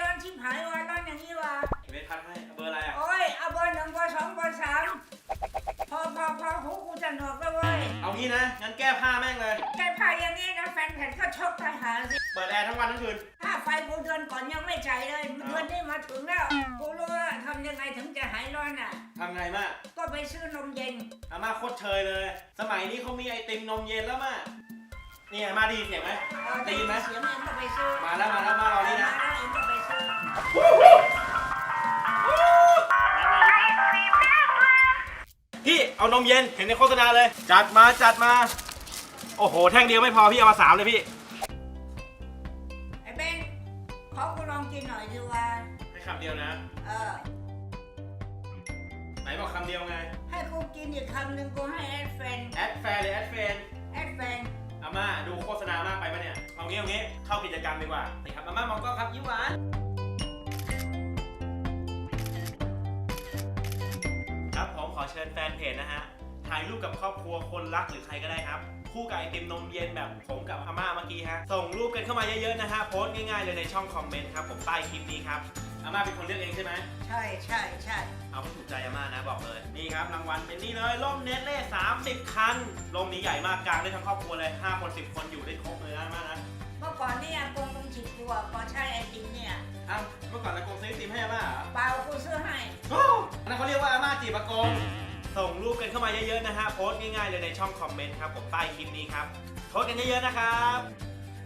ร้อนชิบหายวะร้อนอย่างนี้วะเวทพัดให้เบอร์อะไรอะโอ้ยเอาเบอร์หนึ่งเบอร์สองเบอร์สามพอพอพอหูกูจะหนวกแล้วเว้ยเอางี้นะงั้นแก้ผ้าแม่งเลยแกพายอย่างนี้นะแฟนแผ่นก็ชกตายหาสิเปิดแอร์ทั้งวันทั้งคืนค่าไฟกูเดือนก่อนยังไม่ใจายเลยเดือนนี้มาถึงแล้วกูรู้ว่าทำยังไงถึงจะหายร้อนอะ ทำไงมาก็ไปซื้อนมเย็นอาม่าโคตรเชยเลย สมัยนี้เขามีไอติมนมเย็นแล้วมานี่ไงมาดีเสียงไหมเอาได้ยินไหมเสียงเองก็ไปซื้อมาแล้วมาแล้ว เอานมเย็นเห็นในโฆษณาเลย จัดมาจัดมา โอ้โห แท่งเดียวไม่พอพี่เอามาสามเลยพี่ ไอ้เบนขอกูลองกินหน่อยดีว่า ให้คำเดียวนะ เออ ไหนบอกคำเดียวไง ให้กูกินอีกคำหนึ่งกูให้แอดแฟนแอดแฟร์หรือแอดเฟน แอดแฟนอาม่าดูโฆษณามากไปปะเนี่ย เอางี้เอางี้เข้ากิจกรรมดีกว่านี่ครับอาม่ามองกล้องครับยิ้มหวาน ชิญแฟนเพจนะฮะ ถ่ายรูปกับครอบครัวคนรักหรือใครก็ได้ครับ คู่กับไอติมนมเย็นแบบผมกับอาม่าเมื่อกี้ฮะ ส่งรูปกันเข้ามาเยอะๆนะฮะ โพสต์ง่ายๆเลยในช่องคอมเมนต์ครับผมใต้คลิปนี้ครับ อาม่าเป็นคนเลือกเองใช่ไหม ใช่ใช่ใช่เอาให้ถูกใจอาม่านะบอกเลย นี่ครับรางวัลเป็นนี่เลยร่มเนสเล่30 คัน ร่มนี้ใหญ่มากกลางได้ทั้งครอบครัวเลย 5 คน 10 คนอยู่ได้ครบเลยนะอาม่านะ ส่งรูปกันเข้ามาเยอะๆนะฮะโพสต์ง่ายๆเลยในช่องคอมเมนต์ครับผมใต้คลิปนี้ครับโพสต์กันเยอะๆนะครับ